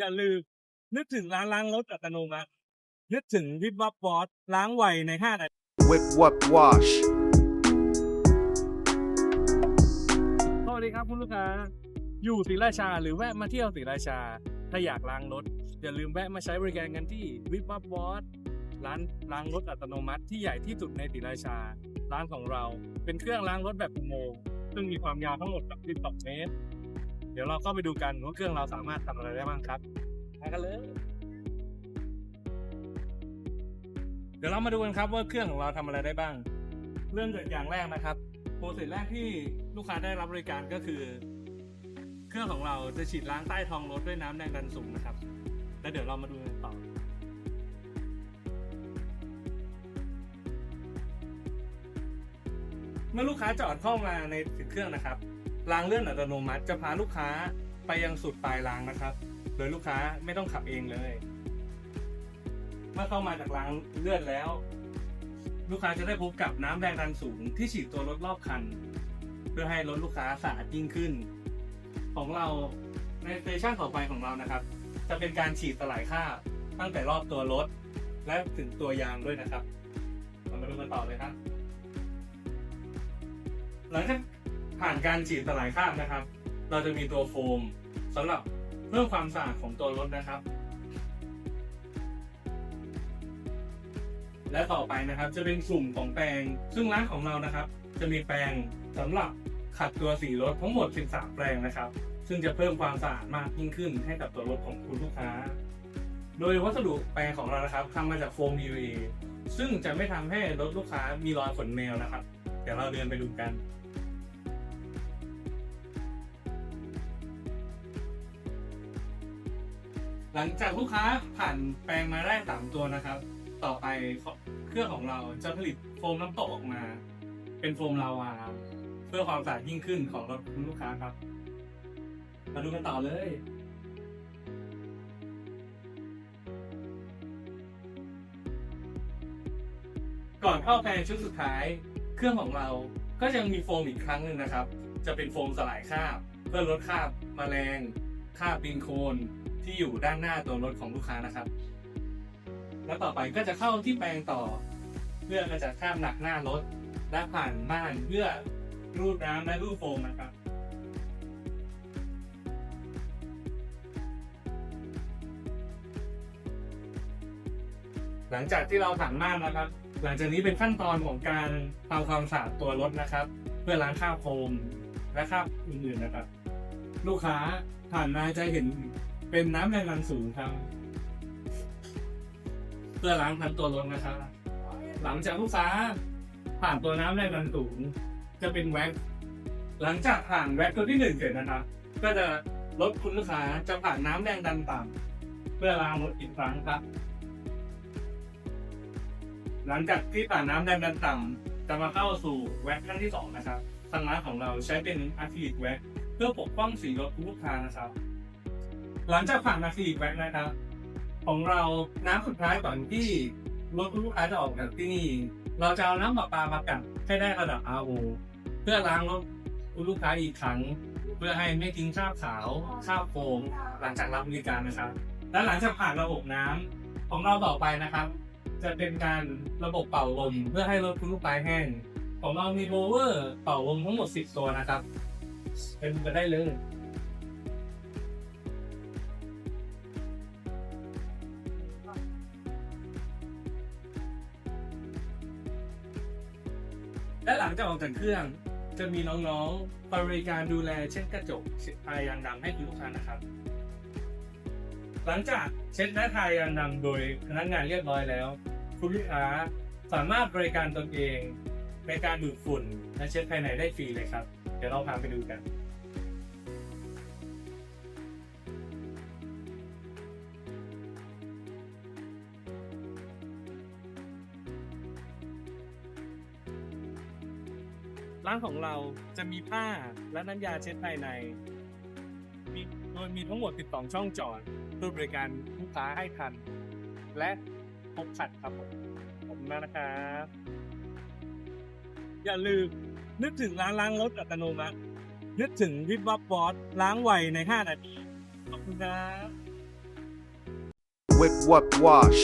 อย่าลืมนึกถึงร้านล้างรถอัตโนมัตินึกถึงวิบวับวอสล้างไวใน5นาที Whip Wap Wash. สวัสดีครับคุณลูกค้า อยู่ศรีราชาหรือแวะมาเที่ยวศรีราชา ถ้าอยากล้างรถ อย่าลืมแวะมาใช้บริการกันที่วิบวับวอสร้านล้างรถอัตโนมัติที่ใหญ่ที่สุดในศรีราชา ร้านของเราเป็นเครื่องล้างรถแบบอุโมงค์ซึ่งมีความยาวทั้งหมด12เมตร เดี๋ยวเราก็ไปดูกันว่าเครื่องเราสามารถทำอะไรได้บ้างครับไปกันเลย เดี๋ยวเรามาดูกันครับว่าเครื่องของเราทำอะไรได้บ้าง เริ่มจากอย่างแรกนะครับ โปรเซสแรกที่ลูกค้าได้รับบริการก็คือ เครื่องของเราจะฉีดล้างใต้ท้องรถด้วยน้ำแรงดันสูงนะครับ แล้วเดี๋ยวเรามาดูกันต่อ เมื่อลูกค้าจอดเข้ามาในเครื่องนะครับ รางเลื่อนอัตโนมัติจะพาลูกค้าไปยังสุดปลายรางนะครับ โดยลูกค้าไม่ต้องขับเองเลย เมื่อเข้ามาจากรางเลื่อนแล้ว ลูกค้าจะได้พบกับน้ำแรงดันสูงที่ฉีดตัวรถรอบคัน เพื่อให้รถลูกค้าสะอาดยิ่งขึ้น ของเราในสเตชันต่อไปของเรานะครับ จะเป็นการฉีดสลายคราบตั้งแต่รอบตัวรถ และถึงตัวยางด้วยนะครับเรามาดูกันต่อเลยครับหลังจาก ผ่านการฉีดสลายคราบนะครับ เราจะมีตัวโฟมสำหรับเพิ่มความสะอาดของตัวรถนะครับ และต่อไปนะครับจะเป็นกลุ่มของแปรงซึ่งร้านของเรานะครับ จะมีแปรงสำหรับขัดตัวสีรถทั้งหมด 13 แปรงนะครับ ซึ่งจะเพิ่มความสะอาดมากยิ่งขึ้นให้กับตัวรถของคุณลูกค้า โดยวัสดุแปรงของเรานะครับทำมาจากโฟม PVA ซึ่งจะไม่ทำให้รถลูกค้ามีรอยขนแมวนะครับ เดี๋ยวเราเดินไปดูกัน หลังจากลูกค้าผ่านแปรงมาได้สามตัวนะครับ ต่อไปเครื่องของเราจะผลิตโฟมน้ำตกออกมา เป็นโฟมลาวาเพื่อความสะอาดยิ่งขึ้นของรถคุณลูกค้าครับ มาดูกันต่อเลยก่อนเข้าแปลงชุดสุดท้าย เครื่องของเราก็ยังมีโฟมอีกครั้งหนึ่งนะครับ จะเป็นโฟมสลายคราบ เพื่อลดคราบแมลงคราบปินโคน ที่อยู่ด้านหน้าตัวรถของลูกค้านะครับ แล้วต่อไปก็จะเข้าที่แปลงต่อ เพื่อกระจัดคราบหนักหน้ารถและผ่านม่านเพื่อรูดน้ำและรูดโฟมนะครับหลังจากที่เราถังม่านนะครับ หลังจากนี้เป็นขั้นตอนของการทำความสะอาดตัวรถนะครับ เพื่อล้างคราบโฟมและคราบอื่นๆนะครับ ลูกค้าผ่านมาจะเห็น เป็นน้ำแรงดันสูงครับ เพื่อล้างทั้งตัวรถนะครับ หลังจากลูกค้าผ่านตัวน้ำแรงดันสูง จะเป็นแว็กหลังจากผ่านแว็กตัวที่หนึ่งเสร็จนะครับ ก็จะรถคุณลูกค้าจะผ่านน้ำแรงดันต่ำเพื่อล้างรถอีกครั้งครับ หลังจากที่ผ่านน้ำแรงดันต่ำจะมาเข้าสู่แว็กขั้นที่สองนะครับทางร้านของเราใช้เป็นอะคริลิกแว็กเพื่อปกป้องสีรถคุณลูกค้านะครับ หลังจากผ่านอะคริลิกแว็กซ์นะครับ ของเราน้ำสุดท้ายก่อนที่รถคุณลูกค้าจะออกจากที่นี่ เราจะเอาน้ำประปามากัดให้ได้ระดับ RO เพื่อล้างรถคุณลูกค้าอีกครั้ง เพื่อให้ไม่ทิ้งคราบขาวคราบโฟมหลังจากรับบริการนะครับ และหลังจากผ่านระบบน้ำของเราต่อไปนะครับ จะเป็นการระบบเป่าลมเพื่อให้รถคุณลูกค้าแห้งของเรามีโบเวอร์เป่าลมทั้งหมด 10 ตัวนะครับ เป็นไปได้เลย และหลังจากออกจากเครื่อง จะมีน้องๆ บริการดูแลเช็ดกระจกเช็ดทายางดำให้คุณลูกค้านะครับ หลังจากเช็ดและทายางดำโดยพนักงานเรียบร้อยแล้ว คุณลูกค้าสามารถบริการตนเองในการดูดฝุ่นและเช็ดภายในได้ฟรีเลยครับ เดี๋ยวเราพาไปดูกัน ร้านของเราจะมีผ้าและน้ำยาเช็ดภายใน มีโดยมีทั้งหมด 12 ช่องจอดเพื่อบริการลูกค้าให้ทัน และพบขัดครับผมขอบคุณมากนะครับ อย่าลืมนึกถึงร้านล้างรถอัตโนมัติ นึกถึงวิบวับบอสล้างไวใน 5 นาที ขอบคุณครับ whip what wash